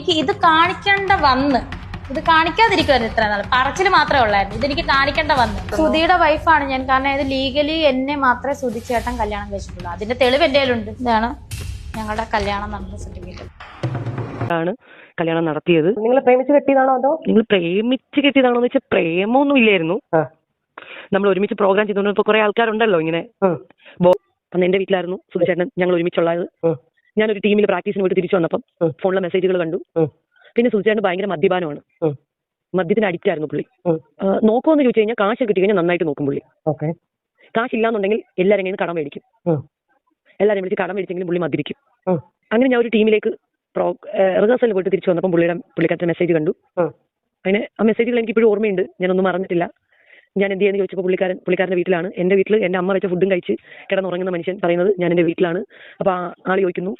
എനിക്ക് ഇത് കാണിക്കേണ്ട വന്ന്. ഇത് കാണിക്കാതിരിക്കുമായിരുന്നു ഇത്ര നാൾ പറച്ചിൽ മാത്രമേ ഉള്ളായിരുന്നു. ഇതെനിക്ക് കാണിക്കേണ്ട വന്ന്. സുധിയുടെ വൈഫാണ് ഞാൻ. കാരണം ഇത് ലീഗലി എന്നെ മാത്രമേ സുധി ചേട്ടൻ കല്യാണം കഴിച്ചിട്ടുള്ളൂ. അതിന്റെ തെളിവ് എന്റെ ഉണ്ട് ഇതാണ് ഞങ്ങളുടെ കല്യാണം നടന്ന സർട്ടിഫിക്കറ്റ് ആണ് കല്യാണം നടത്തിയത്. നിങ്ങൾ പ്രേമിച്ച് കെട്ടിയതാണോ അതോ? നിങ്ങൾ പ്രേമിച്ച് കെട്ടിയതാണോ എന്ന് വെച്ചാൽ പ്രേമൊന്നും ഇല്ലായിരുന്നു. നമ്മൾ ഒരുമിച്ച് പ്രോഗ്രാം ചെയ്തുകൊണ്ടിരുന്നപ്പോൾ കുറെ ആൾക്കാരുണ്ടല്ലോ ഇങ്ങനെ. അന്ന് എന്റെ വീട്ടിലായിരുന്നു സുധിച്ചേട്ടൻ ഞങ്ങൾ ഒരുമിച്ചുള്ളത്. ഞാനൊരു ടീമിൽ പ്രാക്ടീസിന് പോയിട്ട് തിരിച്ചു വന്നപ്പം. ഫോണിലെ മെസ്സേജുകൾ കണ്ടു. പിന്നെ സുധിച്ചേട്ടൻ ഭയങ്കര മദ്യപാനമാണ്. മദ്യത്തിന് അഡിക്റ്റ് ആയിരുന്നു പുള്ളി. നോക്കുമെന്ന് ചോദിച്ചു കഴിഞ്ഞാൽ കാശ് കിട്ടി കഴിഞ്ഞാൽ നന്നായിട്ട് നോക്കും പുള്ളി. ഓക്കെ. കാശില്ലാന്നുണ്ടെങ്കിൽ എല്ലാവരും കയ്യിൽ കടം മേടിക്കും. എല്ലാവരും വിളിച്ച് കടം മേടിച്ചെങ്കിലും പുള്ളി മദ്യപിക്കും. അങ്ങനെ ഞാൻ ഒരു ടീമിലേക്ക് പ്രോ റിഹേഴ്സലിൽ പോയിട്ട് തിരിച്ചു വന്നപ്പോൾ പുള്ളിയുടെ പുള്ളിക്കാരത്തെ മെസ്സേജ് കണ്ടു. അങ്ങനെ ആ മെസ്സേജുകൾ എനിക്ക് ഇപ്പോഴും ഓർമ്മയുണ്ട്. ഞാനൊന്നും മറന്നിട്ടില്ല. ഞാൻ എന്ത് ചെയ്യുന്നു ചോദിച്ചപ്പോൾ പുള്ളിക്കാരൻ പുള്ളിക്കാരന്റെ വീട്ടിലാണ്. എന്റെ വീട്ടിൽ എന്റെ അമ്മ വെച്ച ഫുഡും കഴിച്ച് കിടന്നുറങ്ങുന്ന മനുഷ്യൻ പറയുന്നത് ഞാൻ എന്റെ വീട്ടിലാണ്. അപ്പോൾ ആ ആൾ ചോദിക്കുന്നു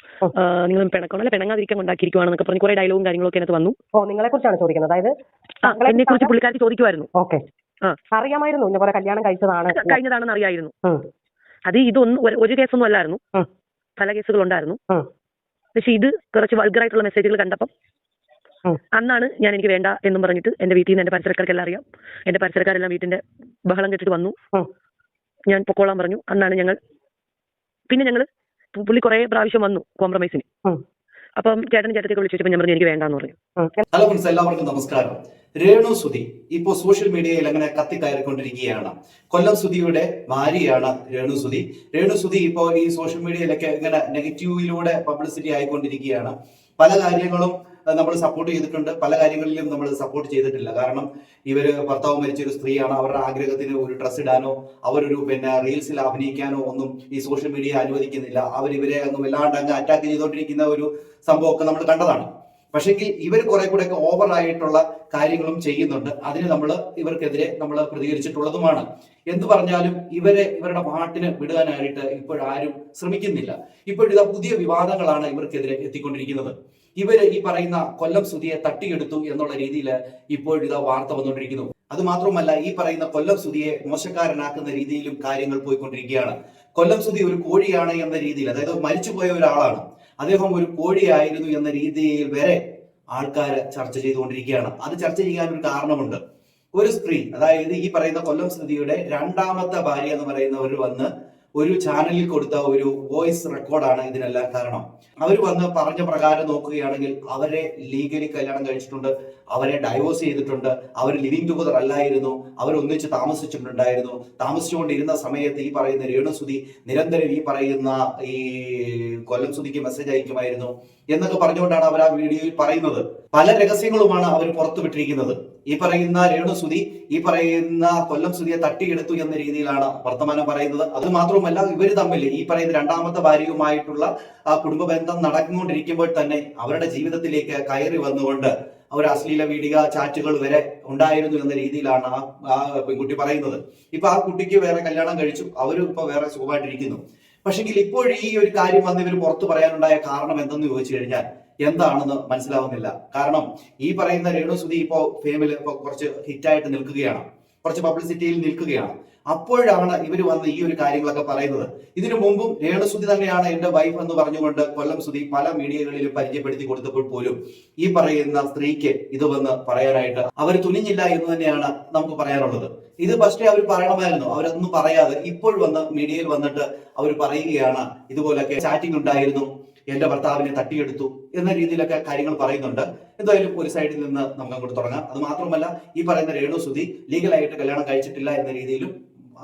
നിങ്ങൾ പിണക്കണം? അല്ല പിണങ്ങാതിരിക്കാൻ ഉണ്ടാക്കിയിരിക്കുവാണെന്നൊക്കെ പറഞ്ഞ് കുറേ ഡയലോഗും കാര്യങ്ങളൊക്കെ അതിനകത്ത് വന്നു. ഓ നിങ്ങളെ കുറിച്ചാണ് ചോദിക്കുന്നത്. അതായത് എന്നെ കുറിച്ച് പുള്ളിക്കാരി ചോദിക്കുമായിരുന്നു ഓക്കെ. അറിയാമായിരുന്നു കുറെ കല്യാണം കഴിച്ചതാണ്. കഴിഞ്ഞതാണെന്ന് അറിയായിരുന്നു. അത് ഇതൊന്നും ഒരു- കേസൊന്നും അല്ലായിരുന്നു. പല കേസുകൾ ഉണ്ടായിരുന്നു ഉം. പക്ഷെ ഇത് കുറച്ച് വൾഗറായിട്ടുള്ള മെസ്സേജുകൾ കണ്ടപ്പം. അന്നാണ് ഞാൻ എനിക്ക് വേണ്ട എന്നും പറഞ്ഞിട്ട് എന്റെ വീട്ടിൽ നിന്ന് എന്റെ പരിസരക്കാർക്കെല്ലാം അറിയാം. എന്റെ പരിസരക്കാരെല്ലാം വീട്ടിന്റെ ബഹളം കെട്ടിട്ട് വന്നു. ഞാൻ പൊക്കോളാൻ പറഞ്ഞു. അന്നാണ് ഞങ്ങൾ പിന്നെ ഞങ്ങൾ പുള്ളി കുറെ പ്രാവശ്യം വന്നു കോംപ്രമൈസിന്. അപ്പം ചേട്ടൻ ചേട്ടത്തേക്ക് വിളിച്ചിട്ട് ഞാൻ പറഞ്ഞു എനിക്ക് വേണ്ടാന്ന് പറഞ്ഞു. ഹലോ ഫ്രണ്ട്സ് എല്ലാവർക്കും നമസ്കാരം. രേണു സുധി ഇപ്പോൾ സോഷ്യൽ മീഡിയയിൽ അങ്ങനെ കത്തി കത്തിക്കയറിക്കൊണ്ടിരിക്കുകയാണ്. കൊല്ലം സുധിയുടെ ഭാര്യയാണ് രേണു സുധി. രേണു സുധി ഇപ്പോ ഈ സോഷ്യൽ മീഡിയയിലൊക്കെ ഇങ്ങനെ നെഗറ്റീവിലൂടെ പബ്ലിസിറ്റി ആയിക്കൊണ്ടിരിക്കുകയാണ്. പല കാര്യങ്ങളും നമ്മൾ സപ്പോർട്ട് ചെയ്തിട്ടുണ്ട്. പല കാര്യങ്ങളിലും നമ്മൾ സപ്പോർട്ട് ചെയ്തിട്ടില്ല. കാരണം ഇവർ ഭർത്താവ് മരിച്ചൊരു സ്ത്രീയാണ്. അവരുടെ ആഗ്രഹത്തിന് ഒരു ഡ്രസ് ഇടാനോ അവരൊരു പിന്നെ റീൽസിൽ അഭിനയിക്കാനോ ഒന്നും ഈ സോഷ്യൽ മീഡിയ അനുവദിക്കുന്നില്ല. അവർ ഇവരെ അങ്ങ് വല്ലാണ്ട് അങ്ങ് അറ്റാക്ക് ചെയ്തുകൊണ്ടിരിക്കുന്ന ഒരു സംഭവമൊക്കെ നമ്മൾ കണ്ടതാണ്. പക്ഷെങ്കിൽ ഇവർ കുറെ കൂടെ ഒക്കെ ഓവർ ആയിട്ടുള്ള കാര്യങ്ങളും ചെയ്യുന്നുണ്ട്. അതിന് നമ്മൾ ഇവർക്കെതിരെ നമ്മൾ പ്രതികരിച്ചിട്ടുള്ളതുമാണ്. എന്ന് പറഞ്ഞാലും ഇവരെ ഇവരുടെ പാട്ടിന് വിടുവാനായിട്ട് ഇപ്പോഴാരും ശ്രമിക്കുന്നില്ല. ഇപ്പോഴിതാ പുതിയ വിവാദങ്ങളാണ് ഇവർക്കെതിരെ എത്തിക്കൊണ്ടിരിക്കുന്നത്. ഇവർ ഈ പറയുന്ന കൊല്ലം സുധിയെ തട്ടിയെടുത്തു എന്നുള്ള രീതിയിൽ ഇപ്പോഴിതാ വാർത്ത വന്നുകൊണ്ടിരിക്കുന്നു. അത് മാത്രമല്ല ഈ പറയുന്ന കൊല്ലം സുധിയെ മോശക്കാരനാക്കുന്ന രീതിയിലും കാര്യങ്ങൾ പോയിക്കൊണ്ടിരിക്കുകയാണ്. കൊല്ലം സുധി ഒരു കോഴിയാണ് എന്ന രീതിയിൽ അതായത് മരിച്ചുപോയ ഒരാളാണ്. അദ്ദേഹം ഒരു കോഴിയായിരുന്നു എന്ന രീതിയിൽ വരെ ആൾക്കാർ ചർച്ച ചെയ്തുകൊണ്ടിരിക്കുകയാണ്. അത് ചർച്ച ചെയ്യാൻ ഒരു കാരണമുണ്ട്. ഒരു സ്ത്രീ അതായത് ഈ പറയുന്ന കൊല്ലം സ്മൃതിയുടെ രണ്ടാമത്തെ ഭാര്യ എന്ന് പറയുന്നവർ വന്ന് ഒരു ചാനലിൽ കൊടുത്ത ഒരു വോയിസ് റെക്കോർഡാണ് ഇതിനെല്ലാം കാരണം. അവർ വന്ന് പറഞ്ഞ പ്രകാരം നോക്കുകയാണെങ്കിൽ അവരെ ലീഗലി കല്യാണം കഴിച്ചിട്ടുണ്ട് അവരെ ഡൈവോഴ്സ് ചെയ്തിട്ടുണ്ട് അവർ ലിവിങ് ടുഗദർ അല്ലായിരുന്നു അവർ ഒന്നിച്ച് താമസിച്ചിട്ടുണ്ടായിരുന്നു. താമസിച്ചുകൊണ്ടിരുന്ന സമയത്ത് ഈ പറയുന്ന രേണുസുതി നിരന്തരം ഈ പറയുന്ന ഈ കൊല്ലം സുതിക്ക് മെസ്സേജ് അയക്കുമായിരുന്നു എന്നൊക്കെ പറഞ്ഞുകൊണ്ടാണ് അവർ ആ വീഡിയോയിൽ പറയുന്നത്. പല രഹസ്യങ്ങളുമാണ് അവർ പുറത്തുവിട്ടിരിക്കുന്നത് ഈ പറയുന്ന രേണുസുതി ഈ പറയുന്ന കൊല്ലം സുതിയെ തട്ടിയെടുത്തു എന്ന രീതിയിലാണ് വർത്തമാനം പറയുന്നത്. അത് മാത്രവുമല്ല ഇവർ തമ്മിൽ ഈ പറയുന്ന രണ്ടാമത്തെ ഭാര്യയുമായിട്ടുള്ള ആ കുടുംബ ബന്ധം നടന്നുകൊണ്ടിരിക്കുമ്പോൾ തന്നെ അവരുടെ ജീവിതത്തിലേക്ക് കയറി വന്നുകൊണ്ട് ഒരു അശ്ലീല വീഡിയോ ചാറ്റുകൾ വരെ ഉണ്ടായിരുന്നു എന്ന രീതിയിലാണ് ആ ആ പെൺകുട്ടി പറയുന്നത്. ഇപ്പൊ ആ കുട്ടിക്ക് വേറെ കല്യാണം കഴിച്ചു അവരും ഇപ്പൊ വേറെ സുഖമായിട്ടിരിക്കുന്നു. പക്ഷെങ്കിൽ ഇപ്പോൾ ഈ ഒരു കാര്യം വന്ന് ഇവർ പുറത്തു പറയാനുണ്ടായ കാരണം എന്തെന്ന് ചോദിച്ചു കഴിഞ്ഞാൽ എന്താണെന്ന് മനസ്സിലാവുന്നില്ല. കാരണം ഈ പറയുന്ന രേണു സുധി ഇപ്പോ ഫേമിൽ ഇപ്പോ കുറച്ച് ഹിറ്റായിട്ട് നിൽക്കുകയാണ്. കുറച്ച് പബ്ലിസിറ്റിയിൽ നിൽക്കുകയാണ്. അപ്പോഴാണ് ഇവർ വന്ന് ഈ ഒരു കാര്യങ്ങളൊക്കെ പറയുന്നത്. ഇതിനു മുമ്പും രേണുസുതി തന്നെയാണ് എന്റെ വൈഫ് എന്ന് പറഞ്ഞുകൊണ്ട് കൊല്ലം സുതി പല മീഡിയകളിലും പരിചയപ്പെടുത്തി കൊടുത്തപ്പോൾ പോലും ഈ പറയുന്ന സ്ത്രീക്ക് ഇത് വന്ന് പറയാനായിട്ട് അവർ തുനിഞ്ഞില്ല എന്ന് തന്നെയാണ് നമുക്ക് പറയാനുള്ളത്. ഇത് പക്ഷേ അവർ പറയണമായിരുന്നു. അവരൊന്നും പറയാതെ ഇപ്പോൾ വന്ന് മീഡിയയിൽ വന്നിട്ട് അവർ പറയുകയാണ് ഇതുപോലൊക്കെ ചാറ്റിംഗ് ഉണ്ടായിരുന്നു എന്റെ ഭർത്താവിനെ തട്ടിയെടുത്തു എന്ന രീതിയിലൊക്കെ കാര്യങ്ങൾ പറയുന്നുണ്ട്. എന്തായാലും ഒരു സൈഡിൽ നിന്ന് നമുക്ക് അങ്ങോട്ട് തുടങ്ങാം. അത് മാത്രമല്ല ഈ പറയുന്ന രേണു സുധി ലീഗലായിട്ട് കല്യാണം കഴിച്ചിട്ടില്ല എന്ന രീതിയിലും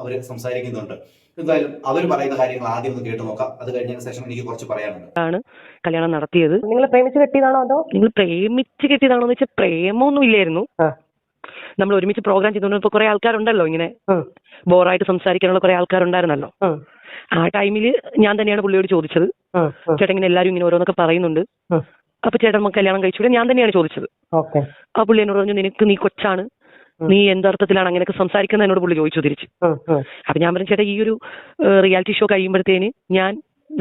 അവർ സംസാരിക്കുന്നുണ്ട്. എന്തായാലും അവർ പറയുന്ന കാര്യങ്ങൾ ആദ്യം ഒന്ന് കേട്ടു നോക്കാം. അത് കഴിഞ്ഞതിന് ശേഷം എനിക്ക് കുറച്ച് പറയാനുണ്ട്. ആണ് കല്യാണം നടത്തിയത്. നിങ്ങൾ പ്രേമിച്ച് കെട്ടിയതാണോ അതോ? നിങ്ങൾ പ്രേമിച്ച് കെട്ടിയതാണോ എന്ന് വെച്ചാൽ പ്രേമൊന്നും ഇല്ലായിരുന്നു. നമ്മൾ ഒരുമിച്ച് പ്രോഗ്രാം ചെയ്തുകൊണ്ടിരുന്നപ്പോൾ കുറെ ആൾക്കാരുണ്ടല്ലോ ഇങ്ങനെ ബോറായിട്ട് സംസാരിക്കാനുള്ള കുറെ ആൾക്കാരുണ്ടായിരുന്നല്ലോ. ആ ടൈമിൽ ഞാൻ തന്നെയാണ് പുള്ളിയോട് ചോദിച്ചത്. ചേട്ടൻ ഇങ്ങനെ എല്ലാരും ഇങ്ങനെ ഓരോന്നൊക്കെ പറയുന്നുണ്ട്. അപ്പൊ ചേട്ടൻ നമുക്ക് കല്യാണം കഴിച്ചൂടെ ഞാൻ തന്നെയാണ് ചോദിച്ചത് ആ പുള്ളി എന്നോട് പറഞ്ഞു നിനക്ക് നീ കൊച്ചാണ് നീ എന്തർത്ഥത്തിലാണ് അങ്ങനെയൊക്കെ സംസാരിക്കുന്നത് എന്നോട് പുള്ളി ചോദിച്ചു തിരിച്ച്. അപ്പൊ ഞാൻ പറഞ്ഞു ചേട്ടാ ഈ ഒരു റിയാലിറ്റി ഷോ കഴിയുമ്പോഴത്തേന് ഞാൻ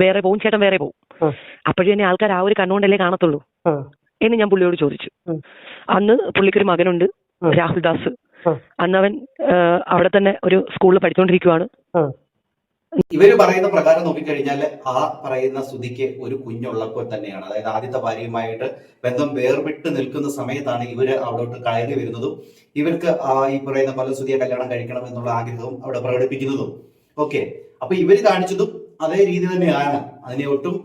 വേറെ പോകും ചേട്ടൻ വേറെ പോകും. അപ്പോഴേ തന്നെ ആൾക്കാർ ആ ഒരു കണ്ണുകൊണ്ടല്ലേ കാണത്തുള്ളൂ. എന്ന് ഞാൻ പുള്ളിയോട് ചോദിച്ചു അന്ന് പുള്ളിക്കൊരു മകനുണ്ട്. രാഹുൽ ദാസ്. അന്ന് അവൻ അവിടെ തന്നെ ഒരു സ്കൂളിൽ പഠിച്ചുകൊണ്ടിരിക്കുവാണ്. ഇവർ പറയുന്ന പ്രകാരം നോക്കിക്കഴിഞ്ഞാൽ ആ പറയുന്ന സുധിക്ക് ഒരു കുഞ്ഞുള്ളപ്പോൾ തന്നെയാണ്. അതായത് ആദ്യത്തെ ഭാര്യയുമായിട്ട് ബന്ധം വേർപെട്ട് നിൽക്കുന്ന സമയത്താണ് ഇവർ അവിടോട്ട് കയറി വരുന്നതും ഇവർക്ക് ആ ഈ പറയുന്ന പല സ്തുതിയെ കല്യാണം കഴിക്കണം എന്നുള്ള ആഗ്രഹവും അവിടെ പ്രകടിപ്പിക്കുന്നതും. ഓക്കെ. അപ്പൊ ഇവർ കാണിച്ചതും അതേ രീതി തന്നെയാണ്. അതിനെ ഒട്ടും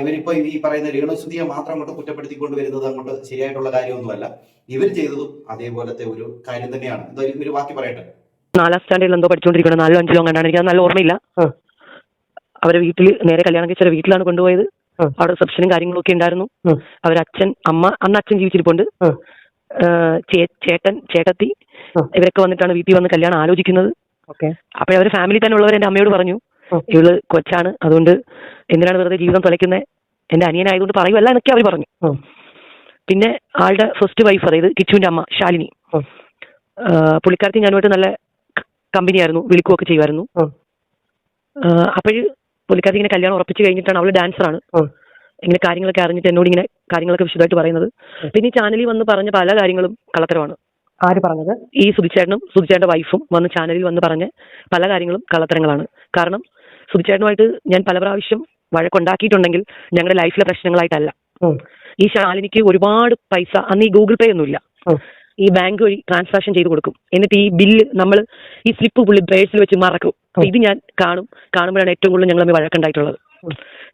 ഇവരിപ്പോ ഈ പറയുന്ന രേണുസുതിയെ മാത്രം അങ്ങോട്ട് കുറ്റപ്പെടുത്തിക്കൊണ്ട് വരുന്നത് അങ്ങോട്ട് ശരിയായിട്ടുള്ള കാര്യമൊന്നുമല്ല. ഇവർ ചെയ്തതും അതേപോലത്തെ ഒരു കാര്യം തന്നെയാണ്. എന്തായാലും ഒരു വാക്കി പറയട്ടെ. നാലാം സ്റ്റാൻഡേർഡിൽ എന്തോ പഠിച്ചുകൊണ്ടിരിക്കണം നാലോ അഞ്ചിലോ കണ്ടാണ് എനിക്ക് നല്ല ഓർമ്മയില്ല. അവരെ വീട്ടിൽ നേരെ കല്യാണം കഴിച്ച വീട്ടിലാണ് കൊണ്ടുപോയത്. അവിടെ റിസപ്ഷനും കാര്യങ്ങളൊക്കെ ഉണ്ടായിരുന്നു. ഉം. അച്ഛൻ അമ്മ അന്ന് അച്ഛൻ ജീവിച്ചിരിപ്പുണ്ട്. ചേട്ടൻ ചേട്ടത്തി ഇവരൊക്കെ വന്നിട്ടാണ് വീട്ടിൽ വന്ന് കല്യാണം ആലോചിക്കുന്നത്. ഓക്കെ. അപ്പോഴവർ ഫാമിലി തന്നെ ഉള്ളവർ എന്റെ അമ്മയോട് പറഞ്ഞു. ഇവൾ കൊച്ചാണ്. അതുകൊണ്ട് എന്തിനാണ് വെറുതെ ജീവിതം തുലയ്ക്കുന്നത് എന്റെ അനിയനായതുകൊണ്ട് പറയുമല്ല എന്നൊക്കെ അവർ പറഞ്ഞു. പിന്നെ ആളുടെ ഫസ്റ്റ് വൈഫ് അതായത് കിച്ചുവിന്റെ അമ്മ ശാലിനി. പുള്ളിക്കാരത്തി ഞാനുമായിട്ട് നല്ല കമ്പനി ആയിരുന്നു വിളിക്കുകയൊക്കെ ചെയ്യുമായിരുന്നു. അപ്പോൾ അപ്പോഴ് പുള്ളിക്കാരി ഇങ്ങനെ കല്യാണം ഉറപ്പിച്ച് കഴിഞ്ഞിട്ടാണ് അവൾ ഡാൻസറാണ്. ആണ് ഇങ്ങനെ കാര്യങ്ങളൊക്കെ അറിഞ്ഞിട്ട് എന്നോട് ഇങ്ങനെ കാര്യങ്ങളൊക്കെ വിശദമായിട്ട് പറയുന്നത്. പിന്നെ ഈ ചാനലിൽ വന്ന് പറഞ്ഞ പല കാര്യങ്ങളും കള്ളത്തരമാണ്. ആര് പറഞ്ഞത്? ഈ സുധിച്ചേട്ടനും സുധിച്ചേട്ടന്റെ വൈഫും വന്ന് ചാനലിൽ വന്ന് പറഞ്ഞ പല കാര്യങ്ങളും കള്ളത്തരങ്ങളാണ്. കാരണം സുധിച്ചേട്ടനുമായിട്ട് ഞാൻ പല പ്രാവശ്യം വഴക്കുണ്ടാക്കിയിട്ടുണ്ടെങ്കിൽ ഞങ്ങളുടെ ലൈഫിലെ പ്രശ്നങ്ങളായിട്ടല്ല. ഈ ശാലിനിക്ക് ഒരുപാട് പൈസ അന്ന് ഈ ഗൂഗിൾ പേ ഒന്നുമില്ല. ഈ ബാങ്ക് വഴി ട്രാൻസാക്ഷൻ ചെയ്ത് കൊടുക്കും. എന്നിട്ട് ഈ ബില്ല് നമ്മൾ ഈ സ്ലിപ്പ് പുള്ളി ബ്രേഴ്സിൽ വെച്ച് മറക്കും. ഇത് ഞാൻ കാണും. കാണുമ്പോഴാണ് ഏറ്റവും കൂടുതൽ ഞങ്ങൾ തമ്മിൽ വഴക്കുണ്ടായിട്ടുള്ളത്.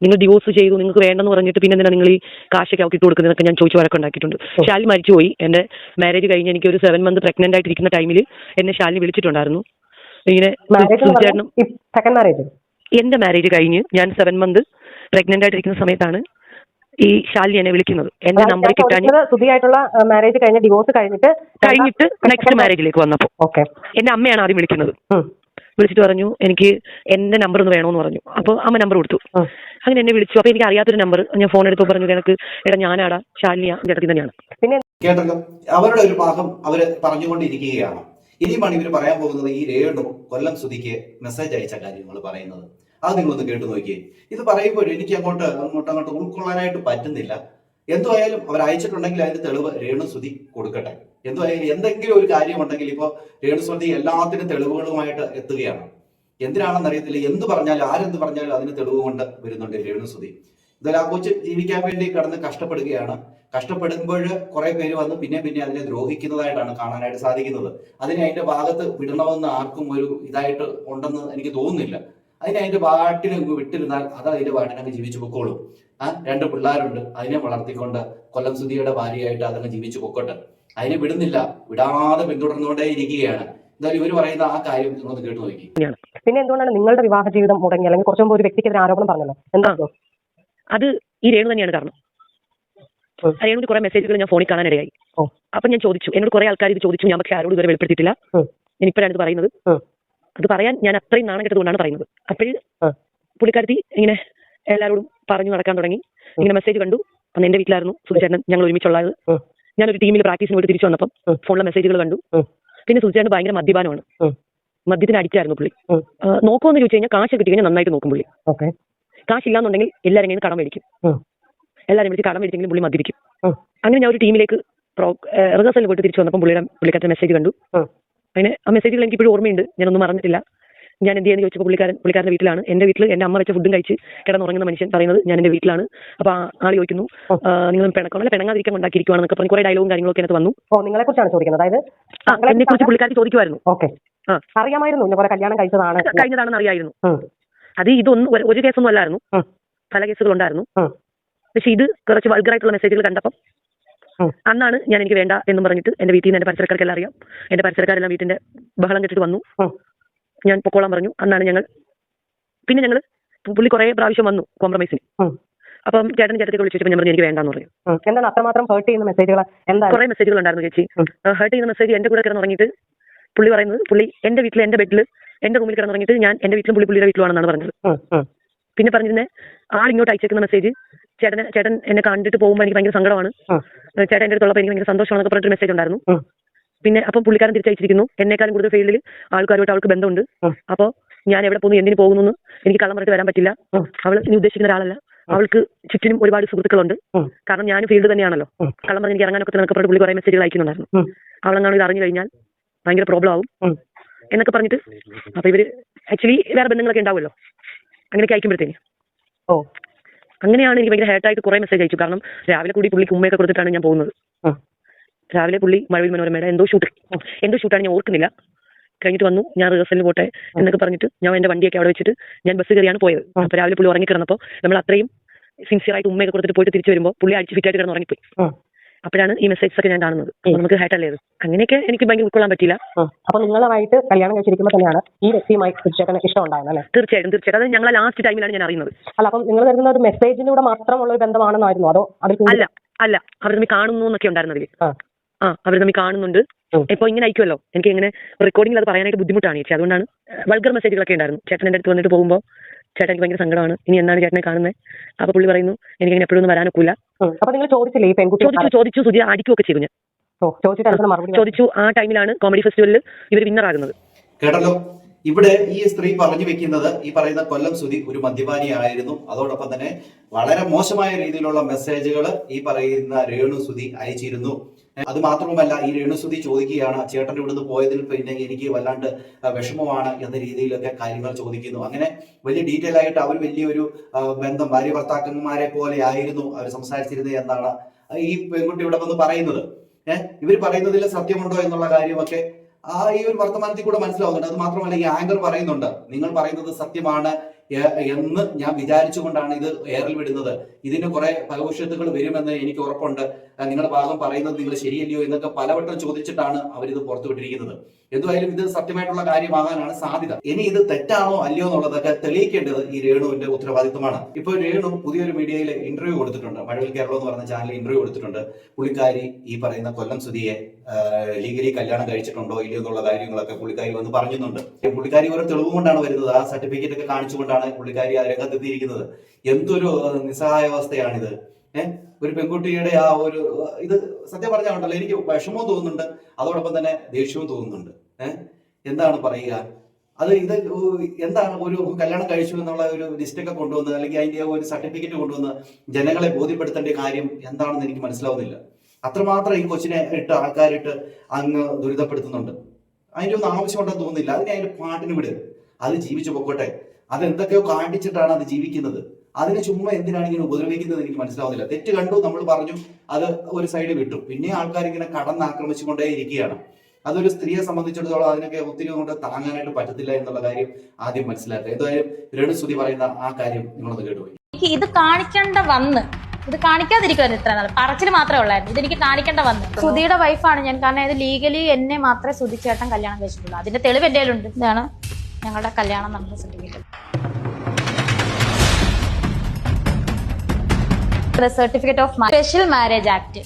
നിങ്ങൾ ഡിവോഴ്സ് ചെയ്തു നിങ്ങൾക്ക് വേണ്ടെന്ന് പറഞ്ഞിട്ട് പിന്നെ എന്തിനാ നിങ്ങൾ ഈ കാശൊക്കെ അവർക്ക് ഇട്ട് കൊടുക്കുന്നതൊക്കെ ഞാൻ ചോദിച്ചു വഴക്കുണ്ടാക്കിയിട്ടുണ്ട്. ശാലി മരിച്ചുപോയി. എന്റെ മാരേജ് കഴിഞ്ഞ് എനിക്ക് ഒരു സെവൻ മന്ത് പ്രഗ്നന്റ് ആയിട്ടിരിക്കുന്ന ടൈമിൽ എന്നെ ശാലിനി വിളിച്ചിട്ടുണ്ടായിരുന്നു. ഇങ്ങനെ എന്റെ മാരേജ് കഴിഞ്ഞ് ഞാൻ സെവൻ മന്ത് പ്രഗ്നന്റ് ആയിട്ടിരിക്കുന്ന സമയത്താണ് ഈ ശാലിനെ എന്നെ വിളിക്കുന്നത്. എന്റെ നമ്പർ കിട്ടാൻ സുധിയായിട്ടുള്ള മാരേജ് കഴിഞ്ഞ ഡിവോഴ്സ് കഴിഞ്ഞിട്ട് കഴിഞ്ഞിട്ട് നെക്സ്റ്റ് മാരേജിലേക്ക് വന്നപ്പോ. ഓക്കെ എന്റെ അമ്മയാണ് ആദ്യം വിളിക്കുന്നത്. വിളിച്ചിട്ട് പറഞ്ഞു എനിക്ക് എന്റെ നമ്പർ ഒന്ന് വേണമെന്ന് പറഞ്ഞു. അപ്പോൾ അമ്മ നമ്പർ കൊടുത്തു. അങ്ങനെ എന്നെ വിളിച്ചു. അപ്പൊ എനിക്ക് അറിയാത്തൊരു നമ്പർ ഞാൻ ഫോൺ എടുത്തു പറഞ്ഞു എനിക്ക് എടാ ഞാനാടാ ശാലിനിയ ചേട്ടത്തി തന്നെയാണ്. പിന്നെ കേട്ടല്ലോ അവരുടെ ഒരു ഭാഗം അവർ പറഞ്ഞുകൊണ്ടിരിക്കുകയാണ്. ഇനിയുമാണ് ഇവർ പറയാൻ പോകുന്നത് ഈ രേണു കൊല്ലം സുധിക്ക് മെസ്സേജ് അയച്ച കാര്യങ്ങൾ പറയുന്നത്. അത് നിങ്ങളൊന്ന് കേട്ടു നോക്കിയേ. ഇത് പറയുമ്പോൾ എനിക്ക് അങ്ങോട്ട് അങ്ങോട്ട് അങ്ങോട്ട് ഉൾക്കൊള്ളാനായിട്ട് പറ്റുന്നില്ല. എന്തുമായാലും അവർ അയച്ചിട്ടുണ്ടെങ്കിൽ അതിന്റെ തെളിവ് രേണു സുധി കൊടുക്കട്ടെ. എന്തുമായാലും എന്തെങ്കിലും ഒരു കാര്യം ഉണ്ടെങ്കിൽ ഇപ്പോൾ രേണു സുധി എല്ലാത്തിനും തെളിവുകളുമായിട്ട് എത്തുകയാണ്. എന്തിനാണെന്ന് അറിയത്തില്ല. എന്ത് പറഞ്ഞാലും ആരെന്ത് പറഞ്ഞാലും അതിന് തെളിവ് കൊണ്ട് വരുന്നുണ്ട് രേണു സുധി ഇതൊരു ആ കൊച്ച് ജീവിക്കാൻ വേണ്ടി കടന്ന് കഷ്ടപ്പെടുകയാണ്. കഷ്ടപ്പെടുമ്പോൾ കുറെ പേര് വന്ന് പിന്നെ പിന്നെ അതിനെ ദ്രോഹിക്കുന്നതായിട്ടാണ് കാണാനായിട്ട് സാധിക്കുന്നത്. അതിനെ അതിന്റെ ഭാഗത്ത് വിടണമെന്ന് ആർക്കും ഒരു ഇതായിട്ട് ഉണ്ടെന്ന് എനിക്ക് തോന്നുന്നില്ല. അതിനെ അതിന്റെ പാട്ടിനെ അങ്ങ് വിട്ടിരുന്നാൽ അത് അതിന്റെ പാട്ടിന് അങ്ങ് ജീവിച്ചു പൊക്കോളും. ആ രണ്ട് പിള്ളേരുണ്ട്. അതിനെ വളർത്തിക്കൊണ്ട് കൊല്ലം സുധിയുടെ ഭാര്യയായിട്ട് അതങ്ങ് ജീവിച്ചു പൊക്കോട്ടെ. അതിനെ വിടുന്നില്ല. വിടാതെ പിന്തുടർന്നുകൊണ്ടേ ഇരിക്കുകയാണ് എന്തായാലും ഇവർ പറയുന്ന ആ കാര്യം നിങ്ങളൊന്ന് കേട്ടു നോക്കി. പിന്നെ എന്തുകൊണ്ടാണ് നിങ്ങളുടെ വിവാഹ ജീവിതം മുടങ്ങി? അല്ലെങ്കിൽ കുറച്ചു മുമ്പ് ഒരു വ്യക്തിക്കെതിരെ ആരോപണം പറഞ്ഞല്ലോ. എന്താ അത്? ഈ രേണു തന്നെയാണ് കാരണം. രേണുവിന്റെ കുറെ മെസ്സേജുകൾ ഞാൻ ഫോണിൽ കാണാനിടയായി. ഓ. അപ്പൊ ഞാൻ ചോദിച്ചു. എന്നോട് കുറെ ആൾക്കാർ ഇത് ചോദിച്ചു. ഞാൻ പക്ഷെ ആരോട് ഇതുവരെ വെളിപ്പെടുത്തിയിട്ടില്ല. ഞാൻ ഇപ്പോഴാണ് ഇത് പറയുന്നത്. അത് പറയാൻ ഞാൻ അത്രയും നാണം കെട്ടതുകൊണ്ടാണ് പറയുന്നത്. അപ്പോഴ്. പുള്ളിക്കാരത്തി ഇങ്ങനെ എല്ലാവരോടും പറഞ്ഞു നടക്കാൻ തുടങ്ങി. ഇങ്ങനെ മെസ്സേജ് കണ്ടു. അന്ന് എന്റെ വീട്ടിലായിരുന്നു സുധിച്ചേട്ടൻ ഞങ്ങൾ ഒരുമിച്ചുള്ളത്. ഞാൻ ഞാനൊരു ടീമിൽ പ്രാക്ടീസിന് പോയിട്ട് തിരിച്ചു വന്നപ്പം. ഫോണിലെ മെസ്സേജുകൾ കണ്ടു. പിന്നെ സുധിച്ചേട്ടൻ ഭയങ്കര മദ്യപാനമാണ്. മദ്യത്തിന് അടിച്ചായിരുന്നു പുള്ളി. നോക്കുമെന്ന് ചോദിച്ചു കഴിഞ്ഞാൽ കാശ് കിട്ടി കഴിഞ്ഞാൽ നന്നായിട്ട് നോക്കും പുള്ളി. ഓക്കെ. കാശില്ലാന്നുണ്ടെങ്കിൽ എല്ലാവരും കയ്യിൽ കടം മേടിക്കും. എല്ലാവരും വിളിച്ച് കടം മേടിച്ചെങ്കിലും പുള്ളി മദ്യപിക്കും. അങ്ങനെ ഞാൻ ഒരു ടീമിലേക്ക് റിഹേഴ്സലിൽ പോയിട്ട് തിരിച്ചു വന്നപ്പോൾ പുള്ളിയുടെ പുള്ളിക്കാരത്തെ മെസ്സേജ് കണ്ടു. അങ്ങനെ ആ മെസ്സേജുകൾ എനിക്ക് ഇപ്പോഴും ഓർമ്മയുണ്ട്. ഞാനൊന്നും മറന്നിട്ടില്ല. ഞാൻ എന്ത് ചെയ്യാന്ന് ചോദിച്ചപ്പോൾ പുള്ളിക്കാരൻ പുള്ളിക്കാരന്റെ വീട്ടിലാണ്. എന്റെ വീട്ടിൽ എന്റെ അമ്മ വെച്ച ഫുഡും കഴിച്ച് കിടന്നുറങ്ങുന്ന മനുഷ്യൻ പറയുന്നത് ഞാൻ എന്റെ വീട്ടിലാണ്. അപ്പൊ ആളി ആൾ ചോദിക്കുന്നു നിങ്ങൾ പിണക്കണം അല്ല പിണങ്ങാതിരിക്കാൻ ഉണ്ടാക്കിയിരിക്കുവാണെന്നൊക്കെ പറഞ്ഞ് കുറെ ഡയലോഗും കാര്യങ്ങളൊക്കെ അതിനകത്ത് വന്നു. ഓ നിങ്ങളെ കുറിച്ചാണ് ചോദിക്കുന്നത്. അതായത് എന്നെ കുറിച്ച് പുള്ളിക്കാരൻ ചോദിക്കുമായിരുന്നു ഓക്കെ. ആ. അറിയാമായിരുന്നു. കല്യാണം കഴിച്ചതാണ്. കഴിഞ്ഞതാണെന്ന് അറിയായിരുന്നു. അത് ഇതൊന്നും ഒരു- കേസൊന്നും അല്ലായിരുന്നു. പല കേസുകൾ ഉണ്ടായിരുന്നു. ഉം. പക്ഷെ ഇത് കുറച്ച് വൾഗറായിട്ടുള്ള മെസ്സേജുകൾ കണ്ടപ്പം. അന്നാണ് ഞാൻ എനിക്ക് വേണ്ട എന്ന് പറഞ്ഞിട്ട് എന്റെ വീട്ടിൽ നിന്ന് എന്റെ പരിസരക്കാർക്കെല്ലാം അറിയാം. എന്റെ പരിസരക്കാരെല്ലാം വീട്ടിന്റെ ബഹളം കെട്ടിട്ട് വന്നു. ഞാൻ പൊക്കോളാൻ പറഞ്ഞു. അന്നാണ് ഞങ്ങൾ പിന്നെ ഞങ്ങൾ പുള്ളി കുറെ പ്രാവശ്യം വന്നു കോംപ്രമൈസിന്. അപ്പം ചേട്ടൻ ചേട്ടത്തേക്ക് വിളിച്ചു ഞാൻ പറഞ്ഞു എനിക്ക് വേണ്ടെന്ന് പറഞ്ഞു. എന്താണ് അത്രമാത്രം ഹേർട്ട് ചെയ്യുന്ന മെസ്സേജുകൾ എന്താ കുറെ മെസ്സേജുകൾ ഉണ്ടായിരുന്നു ചേച്ചി. ഹേർട്ട് ചെയ്യുന്ന മെസ്സേജ് എന്റെ കൂടെ കിടന്നുറങ്ങിയിട്ട് പുള്ളി പറയുന്നത് പുള്ളി എന്റെ വീട്ടിൽ എന്റെ ബെഡിൽ എന്റെ റൂമിൽ കിടന്നുറങ്ങിയിട്ട് ഞാൻ എന്റെ വീട്ടിലും പുള്ളി പുള്ളിയുടെ വീട്ടിലുമാണെന്നാണ് പറഞ്ഞത്. പിന്നെ പറഞ്ഞിരുന്നേ ആൾ ഇങ്ങോട്ട് അയച്ചേക്കുന്ന മെസ്സേജ് ചേട്ടൻ ചേട്ടൻ എന്നെ കണ്ടിട്ട് പോകുമ്പോൾ എനിക്ക് ഭയങ്കര സങ്കടമാണ്. ചേട്ടൻ എന്റെ അടുത്തുള്ളപ്പോൾ എനിക്ക് ഭയങ്കര സന്തോഷമാണെന്നൊക്കെ പറഞ്ഞിട്ട് മെസ്സേജ് ഉണ്ടായിരുന്നു. പിന്നെ അപ്പം പുള്ളിക്കാരൻ തിരിച്ചയച്ചിരിക്കുന്നു. എന്നെക്കാളും കൂടുതൽ ഫീൽഡിൽ ആൾക്കാരുമായിട്ട് അവൾക്ക് ബന്ധമുണ്ട്. അപ്പോൾ ഞാൻ എവിടെ പോകുന്നു എന്തിനു പോകുന്നു എനിക്ക് കള്ളം പറഞ്ഞിട്ട് വരാൻ പറ്റില്ല. അവൾ ഇനി ഉദ്ദേശിക്കുന്ന ഒരാളല്ല. അവൾക്ക് ചുറ്റിനും ഒരുപാട് സുഹൃത്തുക്കളുണ്ട്. കാരണം ഞാൻ ഫീൽഡ് തന്നെയാണല്ലോ. കള്ളം പറഞ്ഞ് എനിക്ക് ഇറങ്ങാനൊക്കെ എന്നൊക്കെ പറഞ്ഞിട്ട് പുള്ളി കുറെ മെസ്സേജുകൾ അയക്കുന്നുണ്ടായിരുന്നു. അവളെങ്ങാനും ഇത് അറിഞ്ഞു കഴിഞ്ഞാൽ ഭയങ്കര പ്രോബ്ലം ആവും. എന്നൊക്കെ പറഞ്ഞിട്ട് അപ്പൊ ഇവർ ആക്ച്വലി വേറെ ബന്ധങ്ങളൊക്കെ ഉണ്ടാവുമല്ലോ. അങ്ങനെയൊക്കെ അയക്കുമ്പോഴത്തേന്. ഓ. അങ്ങനെയാണ് എനിക്ക് ഭയങ്കര ഹേർട്ടായിട്ട് കുറെ മെസ്സേജ് അയച്ചു. കാരണം രാവിലെ കൂടി പുള്ളിക്ക് ഉമ്മയൊക്കെ കൊടുത്തിട്ടാണ് ഞാൻ പോകുന്നത്. രാവിലെ പുള്ളി മഴവിൽ മനോരമയുടെ എന്തോ ഷൂട്ട് എന്തോ ഷൂട്ടാണ് ഞാൻ ഓർക്കുന്നില്ല. കഴിഞ്ഞിട്ട് വന്നു ഞാൻ റിഹേഴ്സലിന് പോട്ടെ എന്നൊക്കെ പറഞ്ഞിട്ട് ഞാൻ എന്റെ വണ്ടിയൊക്കെ അവിടെ വെച്ചിട്ട് ഞാൻ ബസ് കയറിയാണ് പോയത്. അപ്പൊ രാവിലെ പുള്ളി ഉറങ്ങി കിടന്നപ്പോൾ നമ്മൾ അത്രയും സിൻസിയർ ആയിട്ട് ഉമ്മയൊക്കെ കൊടുത്തിട്ട് പോയിട്ട് തിരിച്ചു വരുമ്പോൾ പുള്ളി അടിച്ച് ഫിറ്റായിട്ട് കിടന്ന് ഉറങ്ങിപ്പോയി. അപ്പോഴാണ് ഈ മെസ്സേജ് ഒക്കെ ഞാൻ കാണുന്നത്. നമുക്ക് ഹേർട്ടല്ലേ അല്ലേ അങ്ങനെയൊക്കെ എനിക്ക് ഭയങ്കര ഉൾക്കൊള്ളാൻ പറ്റില്ല. അപ്പൊ നിങ്ങളുമായിട്ട് കല്യാണം കഴിച്ചിരിക്കുമ്പോൾ തന്നെയാണ് ഈ വ്യക്തിയുമായി തീർച്ചയായിട്ടും ഇഷ്ടം ഉണ്ടായിരുന്നു അല്ലേ? തീർച്ചയായിട്ടും തീർച്ചയായിട്ടും. അത് ഞങ്ങളെ ലാസ്റ്റ് ടൈമിലാണ് ഞാൻ അറിയുന്നത്. അല്ല അപ്പം നിങ്ങൾ കരുതുന്ന ഒരു മെസ്സേജിലൂടെ മാത്രമുള്ള ഒരു ബന്ധമാണെന്നായിരുന്നു? അതോ അതിൽ അല്ല അല്ല. അവർ തമ്മിൽ കാണുന്നു എന്നൊക്കെ ഉണ്ടായിരുന്നതിൽ ആ. അവർ തമ്മിൽ കാണുന്നുണ്ട്. ഇപ്പൊ ഇങ്ങനെ അയക്കുമല്ലോ എനിക്ക് ഇങ്ങനെ റെക്കോർഡിംഗിൽ അത് പറയാനായിട്ട് ബുദ്ധിമുട്ടാണ് ചേച്ചി. അതുകൊണ്ടാണ് വൾഗർ മെസ്സേജുകളൊക്കെ ഉണ്ടായിരുന്നു. ചേട്ടൻ എന്റെ അടുത്ത് വന്നിട്ട് പോകുമ്പോൾ ചേട്ടൻ എനിക്ക് ഭയങ്കര സങ്കടമാണ്. ഇനി എന്നാണ് ചേട്ടനെ കാണുന്നത്? അപ്പൊ പുള്ളി പറയുന്നു എനിക്ക് എപ്പോഴും എപ്പോഴൊന്നും വരാനൊക്കില്ല. അപ്പൊ നിങ്ങൾ ചോദിച്ചില്ലേ ഈ പെൺകുട്ടി ചോദിച്ചു ചോദിച്ചു സുധി അടിക്കുകയൊക്കെ ചെയ്തു ഞാൻ. ചോദിച്ചു ആ ടൈമിലാണ് കോമഡി ഫെസ്റ്റിവലിൽ ഇവർ വിന്നർ ആകുന്നത്. കേട്ടല്ലോ ഇവിടെ ഈ സ്ത്രീ പറഞ്ഞു വെക്കുന്നത് ഈ പറയുന്ന കൊല്ലം സുധി ഒരു മദ്യപാനിയായിരുന്നു അതോടൊപ്പം തന്നെ വളരെ മോശമായ രീതിയിലുള്ള മെസ്സേജുകൾ ഈ പറയുന്ന രേണു സുധി അയച്ചിരുന്നു. അത് മാത്രവുമല്ല ഈ രേണുസുതി ചോദിക്കുകയാണ് ചേട്ടൻ ഇവിടുന്ന് പോയതിൽ പിന്നെ എനിക്ക് വല്ലാണ്ട് വിഷമമാണ് എന്ന രീതിയിലൊക്കെ കാര്യങ്ങൾ ചോദിക്കുന്നു. അങ്ങനെ വലിയ ഡീറ്റെയിൽ ആയിട്ട് അവർ വലിയൊരു ബന്ധം ഭാര്യ ഭർത്താക്കന്മാരെ പോലെ ആയിരുന്നു അവർ സംസാരിച്ചിരുന്നത് എന്നാണ് ഈ പെൺകുട്ടി ഇവിടെ വന്ന് പറയുന്നത്. ഏഹ് ഇവർ പറയുന്നതിൽ സത്യമുണ്ടോ എന്നുള്ള കാര്യമൊക്കെ ആ ഈ ഒരു വർത്തമാനത്തിൽ കൂടെ മനസ്സിലാവുന്നുണ്ട്. അത് മാത്രമല്ല ഈ ആങ്കർ പറയുന്നുണ്ട് നിങ്ങൾ പറയുന്നത് സത്യമാണ് എന്ന് ഞാൻ വിചാരിച്ചുകൊണ്ടാണ് ഇത് എയറിൽ വിടുന്നത്. ഇതിന് കുറെ ഭവിഷ്യത്തുകൾ വരുമെന്ന് എനിക്ക് ഉറപ്പുണ്ട്. നിങ്ങളുടെ ഭാഗം പറയുന്നത് നിങ്ങൾ ശരിയല്ലയോ എന്നൊക്കെ പലവട്ടം ചോദിച്ചിട്ടാണ് അവരിത് പുറത്തുവിട്ടിരിക്കുന്നത് എന്തുമായാലും ഇത് സത്യമായിട്ടുള്ള കാര്യമാകാനാണ് സാധ്യത. ഇനി ഇത് തെറ്റാണോ അല്ലയോ എന്നുള്ളതൊക്കെ തെളിയിക്കേണ്ടത് ഈ രേണുവിന്റെ ഉത്തരവാദിത്വമാണ്. ഇപ്പോൾ രേണു പുതിയൊരു മീഡിയയിൽ ഇന്റർവ്യൂ കൊടുത്തിട്ടുണ്ട്. മഴവിൽ കേരളം എന്ന് പറഞ്ഞ ചാനലിൽ ഇന്റർവ്യൂ കൊടുത്തിട്ടുണ്ട്. പുള്ളിക്കാരി ഈ പറയുന്ന കൊല്ലം സുധിയെ ലീഗലി കല്യാണം കഴിച്ചിട്ടുണ്ടോ ഇല്ലയോ എന്നുള്ള കാര്യങ്ങളൊക്കെ പുള്ളിക്കാരി വന്ന് പറഞ്ഞിട്ടുണ്ട്. പുള്ളിക്കാരി ഓരോ തെളിവ് കൊണ്ടാണ് വരുന്നത്. ആ സർട്ടിഫിക്കറ്റ് ഒക്കെ കാണിച്ചുകൊണ്ടാണ് പുള്ളിക്കാരി ആ രംഗത്തെത്തിയിരിക്കുന്നത് എന്തൊരു നിസ്സഹായാവസ്ഥയാണിത് ഏഹ് ഒരു പെൺകുട്ടിയുടെ ആ ഒരു ഇത് സത്യം പറഞ്ഞാൽ ഉണ്ടല്ലോ എനിക്ക് വിഷമവും തോന്നുന്നുണ്ട്. അതോടൊപ്പം തന്നെ ദേഷ്യവും തോന്നുന്നുണ്ട്. ഏഹ് എന്താണ് പറയുക? അത് ഇത് എന്താണ് ഒരു കല്യാണം കഴിച്ചു എന്നുള്ള ഒരു ലിസ്റ്റൊക്കെ കൊണ്ടുവന്ന് അല്ലെങ്കിൽ അതിന്റെ ഒരു സർട്ടിഫിക്കറ്റ് കൊണ്ടുവന്ന് ജനങ്ങളെ ബോധ്യപ്പെടുത്തേണ്ട കാര്യം എന്താണെന്ന് എനിക്ക് മനസ്സിലാവുന്നില്ല. അത്രമാത്രം ഈ കൊച്ചിനെ ഇട്ട് ആൾക്കാരിട്ട് അങ്ങ് ദുരിതപ്പെടുത്തുന്നുണ്ട്. അതിന്റെ ഒന്നും ആവശ്യമുണ്ടെന്ന് തോന്നുന്നില്ല. അതിനെ അതിന്റെ പാട്ടിന് വിട്. അത് ജീവിച്ചു പൊക്കോട്ടെ. അത് എന്തൊക്കെയോ കാണിച്ചിട്ടാണ് അത് ജീവിക്കുന്നത്. അതിനെ ചുമ്മാ എന്തിനാണ് ഇങ്ങനെ ഉപദ്രവിക്കുന്നത് എനിക്ക് മനസ്സിലാവുന്നില്ല. തെറ്റ് കണ്ടു നമ്മൾ പറഞ്ഞു അത് ഒരു സൈഡ് വിട്ടു. പിന്നെ ആൾക്കാർ ഇങ്ങനെ കടന്നാക്രമിച്ചുകൊണ്ടേ ഇരിക്കുകയാണ്. അതൊരു സ്ത്രീയെ സംബന്ധിച്ചിടത്തോളം അതിനൊക്കെ ഒത്തിരി കൊണ്ട് താങ്ങാനായിട്ട് പറ്റത്തില്ല എന്നുള്ള കാര്യം ആദ്യം മനസ്സിലാക്കുക. എന്തായാലും രേണുസുതി പറയുന്ന ആ കാര്യം നിങ്ങളൊന്ന് കേട്ടുപോയി ഇത് കാണിക്കേണ്ട വന്ന്. ഇത് കാണിക്കാതിരിക്കുമായിരുന്നു ഇത്ര നാൾ പറച്ചിൽ മാത്രമേ ഉള്ളായിരുന്നു. ഇതെനിക്ക് കാണിക്കേണ്ട വന്ന്. സുധിയുടെ വൈഫാണ് ഞാൻ. കാരണം ഇത് ലീഗലി എന്നെ മാത്രമേ സുധി ചേട്ടൻ കല്യാണം കഴിച്ചിട്ടുള്ളൂ. അതിന്റെ തെളിവ് എന്റെ ഉണ്ട് ഇതാണ് ഞങ്ങളുടെ കല്യാണം നടന്ന certificate certificate of special marriage act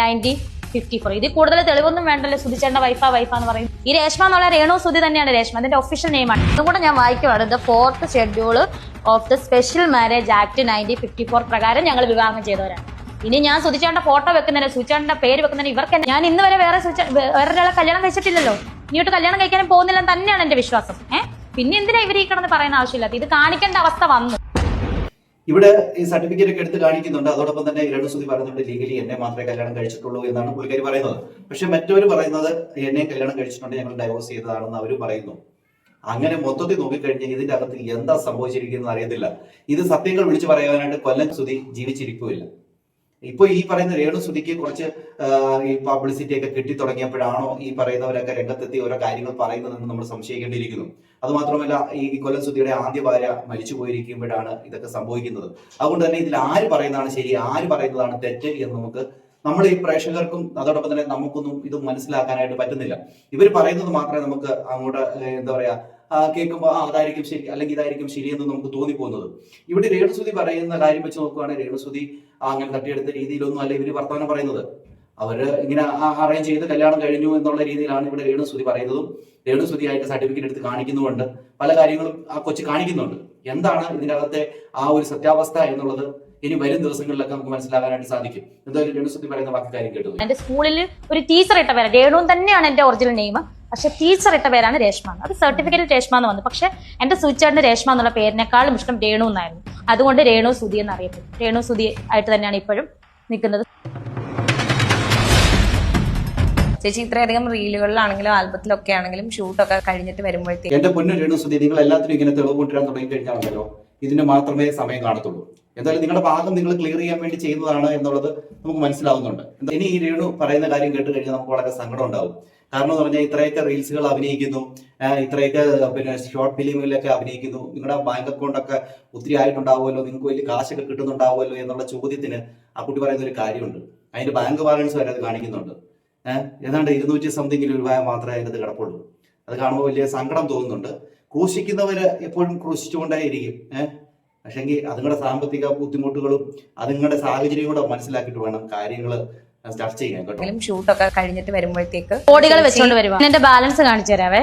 nineteen fifty four ഇതിൽ കൂടുതൽ തെളിവൊന്നും വേണ്ടല്ലോ. സുധിച്ചേട്ട വൈഫ വൈഫ എന്ന് പറയും ഈ രേഷ്മ എന്നുള്ള രേണു സുധി തന്നെയാണ് രേഷ്മ. അതിന്റെ ഒഫീഷ്യൽ നെയിമാണ് ഇതും കൂടെ ഞാൻ വായിക്കുവാണ്. The fourth schedule of the special marriage act nineteen fifty four പ്രകാരം ഞങ്ങൾ വിവാഹം ചെയ്തവരാണ്. ഇനി ഞാൻ സുധിച്ചേണ്ട ഫോട്ടോ വെക്കുന്നതിന് സുധിച്ചേണ്ട പേര് വെക്കുന്നതിന് ഇവർക്ക് ഞാൻ ഇന്ന് വരെ വേറെ വേറൊരാളെ കല്യാണം കഴിച്ചിട്ടില്ലല്ലോ. ഇനിയോട്ട് കല്യാണം കഴിക്കാനും പോകുന്നില്ലെന്ന് തന്നെയാണ് എന്റെ വിശ്വാസം. ഏഹ് പിന്നെ എന്തിനാ ഇവർ ഈ കിടന്ന് പറയുന്ന ആവശ്യമില്ലാത്ത ഇത് കാണിക്കേണ്ട അവസ്ഥ വന്നു. ഇവിടെ ഈ സർട്ടിഫിക്കറ്റ് ഒക്കെ എടുത്ത് കാണിക്കുന്നുണ്ട്. അതോടൊപ്പം തന്നെ രേണുസുതി പറയുന്നുണ്ട് ലീഗലി എന്നെ മാത്രമേ കല്യാണം കഴിച്ചിട്ടുള്ളൂ എന്നാണ് പുള്ളിക്കാരി പറയുന്നത്. പക്ഷെ മറ്റവർ പറയുന്നത് എന്നെ കല്യാണം കഴിച്ചിട്ടുണ്ട് ഞങ്ങൾ ഡൈവോഴ്സ് ചെയ്തതാണെന്ന് അവർ പറയുന്നു. അങ്ങനെ മൊത്തത്തിൽ നോക്കിക്കഴിഞ്ഞാൽ ഇതിന്റെ അകത്ത് എന്താ സംഭവിച്ചിരിക്കുന്നത് അറിയത്തില്ല. ഇത് സത്യങ്ങൾ വിളിച്ചു പറയാനായിട്ട് കൊല്ലം സുതി ജീവിച്ചിരിക്കുകയില്ല. ഇപ്പൊ ഈ പറയുന്ന രേണു സുധിക്ക് കുറച്ച് ഈ പബ്ലിസിറ്റി ഒക്കെ കിട്ടി തുടങ്ങിയപ്പോഴാണോ ഈ പറയുന്നവരൊക്കെ രംഗത്തെത്തി ഓരോ കാര്യങ്ങൾ പറയുന്നതെന്ന് നമ്മൾ സംശയിക്കേണ്ടിയിരിക്കുന്നു. അതുമാത്രമല്ല ഈ കൊല്ലം സുധിയുടെ ആദ്യ ഭാര്യ മരിച്ചു പോയിരിക്കുമ്പോഴാണ് ഇതൊക്കെ സംഭവിക്കുന്നത്. അതുകൊണ്ട് തന്നെ ഇതിൽ ആര് പറയുന്നതാണ് ശരി ആര് പറയുന്നതാണ് തെറ്റ് എന്ന് നമുക്ക് നമ്മൾ ഈ പ്രേക്ഷകർക്കും അതോടൊപ്പം തന്നെ നമുക്കൊന്നും ഇത് മനസ്സിലാക്കാനായിട്ട് പറ്റുന്നില്ല. ഇവർ പറയുന്നത് മാത്രമേ നമുക്ക് അങ്ങോട്ട് എന്താ പറയാ കേൾക്കുമ്പോൾ ആ അതായിരിക്കും ശരി അല്ലെങ്കിൽ ഇതായിരിക്കും ശരിയെന്ന് നമുക്ക് തോന്നിപ്പോകുന്നത്. ഇവിടെ രേണുസുതി പറയുന്ന കാര്യം വെച്ച് നോക്കുകയാണെങ്കിൽ രേണുസുതി അങ്ങനെ തട്ടിയെടുത്ത രീതിയിലൊന്നും അല്ല ഇവർ വർത്തമാനം പറയുന്നത്. അവർ ഇങ്ങനെ അറേഞ്ച് ചെയ്ത് കല്യാണം കഴിഞ്ഞു എന്നുള്ള രീതിയിലാണ് ഇവിടെ രേണുസുതി പറയുന്നതും. രേണുസുതി ആയിട്ട് സർട്ടിഫിക്കറ്റ് എടുത്ത് കാണിക്കുന്നുമുണ്ട്. പല കാര്യങ്ങളും ആ കൊച്ചു കാണിക്കുന്നുണ്ട്. എന്താണ് ഇതിന്റെ അകത്തെ ആ ഒരു സത്യാവസ്ഥ എന്നുള്ളത് ഇനി വരും ദിവസങ്ങളിലൊക്കെ നമുക്ക് മനസ്സിലാക്കാനായിട്ട് സാധിക്കും. എന്തായാലും രേണുസുതി പറയുന്ന ബാക്കി കാര്യം കേട്ടത് എന്റെ സ്കൂളിൽ ഒരു ടീച്ചർ ഇട്ട രേണു തന്നെയാണ് എന്റെ ഒറിജിനൽ നെയിം പക്ഷെ ടീച്ചർ ഇട്ട പേരാണ് രേഷ്മ. അത് സർട്ടിഫിക്കറ്റിൽ രേഷ്മ എന്ന് വന്നു. പക്ഷെ എന്റെ സുചേട്ടന്റെ രേഷ്മ എന്നുള്ള പേരിനേക്കാളും ഇഷ്ടം രേണു എന്നായിരുന്നു. അതുകൊണ്ട് രേണു സുധി എന്ന് അറിയപ്പെട്ടു രേണു സുധി ആയിട്ട് തന്നെയാണ് ഇപ്പോഴും നിൽക്കുന്നത്. ചേച്ചി ഇത്രയധികം റീലുകളിലാണെങ്കിലും ആൽബത്തിലൊക്കെ ആണെങ്കിലും ഷൂട്ടൊക്കെ കഴിഞ്ഞിട്ട് വരുമ്പോഴത്തേക്ക് എന്റെ പൊന്നു രേണു സുധി നിങ്ങൾ എല്ലാത്തിനും ഇങ്ങനെ തെളിവ് കൊണ്ടുവരാൻ തുടങ്ങി കഴിഞ്ഞാൽ ഉണ്ടല്ലോ ഇതിന് മാത്രമേ സമയം കാണത്തുള്ളൂ. എന്തായാലും നിങ്ങളുടെ ഭാഗം നിങ്ങൾ ക്ലിയർ ചെയ്യാൻ വേണ്ടി ചെയ്യുന്നതാണ് എന്നുള്ളത് നമുക്ക് മനസ്സിലാവുന്നുണ്ട്. ഇനി ഈ രേണു പറയുന്ന കാര്യം കേട്ട് കഴിഞ്ഞാൽ നമുക്ക് വളരെ സങ്കടം ഉണ്ടാവും. കാരണം എന്ന് പറഞ്ഞാൽ ഇത്രയൊക്കെ റീൽസുകൾ അഭിനയിക്കുന്നു. ഇത്രയൊക്കെ പിന്നെ ഷോർട്ട് ഫിലിമുകളിലൊക്കെ അഭിനയിക്കുന്നു. നിങ്ങളുടെ ബാങ്ക് അക്കൗണ്ടൊക്കെ ഒത്തിരി ആയിട്ടുണ്ടാവുമല്ലോ. നിങ്ങൾക്ക് വലിയ കാശൊക്കെ കിട്ടുന്നുണ്ടാവുമല്ലോ എന്നുള്ള ചോദ്യത്തിന് ആ കുട്ടി പറയുന്ന ഒരു കാര്യമുണ്ട്. അതിന്റെ ബാങ്ക് ബാലൻസ് വരെ അത് കാണിക്കുന്നുണ്ട്. ഏഹ് ഏതാണ്ട് ഇരുന്നൂറ്റി സംതിങ് രൂപ മാത്രമേ അതിനകത്ത് കിടപ്പുള്ളൂ. അത് കാണുമ്പോൾ വലിയ സങ്കടം തോന്നുന്നുണ്ട്. ക്രൂശിക്കുന്നവര് എപ്പോഴും ക്രൂശിച്ചുകൊണ്ടേയിരിക്കും ഏഹ് പക്ഷെങ്കിൽ അതുങ്ങളുടെ സാമ്പത്തിക ബുദ്ധിമുട്ടുകളും അതുങ്ങളുടെ സാഹചര്യം കൂടെ മനസ്സിലാക്കിയിട്ട് വേണം കാര്യങ്ങൾ ചർച്ച ചെയ്യാൻ കേട്ടോ. ഷൂട്ടൊക്കെ കഴിഞ്ഞിട്ട് വരുമ്പോഴത്തേക്ക് കോടികൾ വെച്ചുകൊണ്ട് വരുവാ. എന്റെ ബാലൻസ് കാണിച്ചു തരാവേ.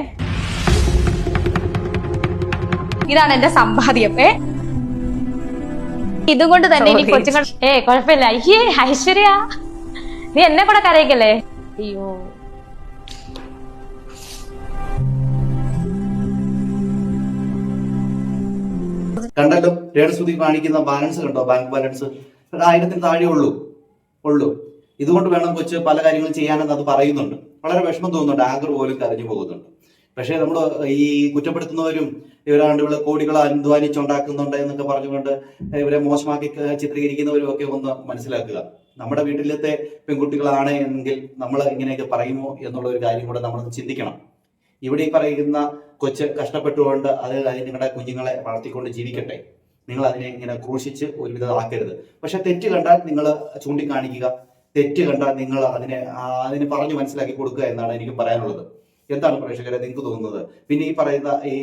ഇതാണ് എന്റെ സമ്പാദ്യം ഏ? ഇതും കൊണ്ട് തന്നെ ഇനി. കൊച്ചുങ്ങൾ ഏ കുഴപ്പമില്ല. അയ്യേ ഐശ്വര്യ. നീ എന്നെ കൂടെ കരയിക്കല്ലേ? അയ്യോ. കണ്ടല്ലോ രേണുസുതി കാണിക്കുന്ന ബാലൻസ് കണ്ടോ? ബാങ്ക് ബാലൻസ് ആയിരത്തിന് താഴെ ഉള്ളൂ. ഉള്ളൂ. ഇതുകൊണ്ട് വേണം കൊച്ച് പല കാര്യങ്ങളും ചെയ്യാനെന്ന് അത് പറയുന്നുണ്ട്. വളരെ വിഷമം തോന്നുന്നുണ്ട്. ആങ്കർ പോലും കരഞ്ഞു പോകുന്നുണ്ട്. പക്ഷേ നമ്മൾ ഈ കുറ്റപ്പെടുത്തുന്നവരും ഇവരാണ്ട് ഇവിടെ കോടികൾ അധ്വാനിച്ചുണ്ടാക്കുന്നുണ്ട് എന്നൊക്കെ പറഞ്ഞുകൊണ്ട് ഇവരെ മോശമാക്കി ചിത്രീകരിക്കുന്നവരും ഒക്കെ ഒന്ന് മനസ്സിലാക്കുക. നമ്മുടെ വീട്ടിലത്തെ പെൺകുട്ടികളാണ് എങ്കിൽ നമ്മൾ ഇങ്ങനെയൊക്കെ പറയുമോ എന്നുള്ള ഒരു കാര്യം കൂടെ നമ്മൾ ചിന്തിക്കണം. ഇവിടെ ഈ പറയുന്ന കൊച്ച് കഷ്ടപ്പെട്ടുകൊണ്ട് അത് അതിന് നിങ്ങളുടെ കുഞ്ഞുങ്ങളെ വളർത്തിക്കൊണ്ട് ജീവിക്കട്ടെ. നിങ്ങൾ അതിനെ ഇങ്ങനെ ക്രൂശിച്ച് ഒരുവിധം ആക്കരുത് പക്ഷെ തെറ്റ് കണ്ടാൽ നിങ്ങൾ ചൂണ്ടിക്കാണിക്കുക. തെറ്റ് കണ്ടാൽ നിങ്ങൾ അതിനെ അതിനെ പറഞ്ഞു മനസ്സിലാക്കി കൊടുക്കുക എന്നാണ് എനിക്ക് പറയാനുള്ളത്. എന്താണ് പ്രേക്ഷകരെ നിങ്ങൾക്ക് തോന്നുന്നത്? പിന്നെ ഈ പറയുന്ന ഈ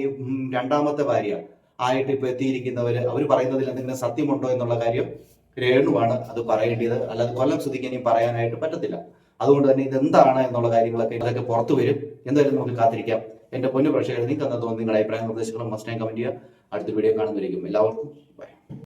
രണ്ടാമത്തെ ഭാര്യ ആയിട്ട് ഇപ്പൊ എത്തിയിരിക്കുന്നവര് അവർ പറയുന്നതിൽ എന്തെങ്കിലും സത്യമുണ്ടോ എന്നുള്ള കാര്യം രേണുവാണ് അത് പറയേണ്ടത്. അല്ലാതെ കൊല്ലം ശ്രുതിക്ക് ഇനി പറയാനായിട്ട് പറ്റത്തില്ല. അതുകൊണ്ട് തന്നെ ഇത് എന്താണ് എന്നുള്ള കാര്യങ്ങളൊക്കെ അതൊക്കെ പുറത്തു വരും. എന്തായാലും നമുക്ക് കാത്തിരിക്കാം. എന്റെ പൊന്നു പ്രേക്ഷകർ നിങ്ങൾക്ക് തോന്നുന്നു നിങ്ങളുടെ അഭിപ്രായ നിർദ്ദേശങ്ങളും മസ്റ്റ് കമന്റ് ചെയ്യുക. അടുത്ത വീഡിയോ കാണുന്നതായിരിക്കും എല്ലാവർക്കും ബൈ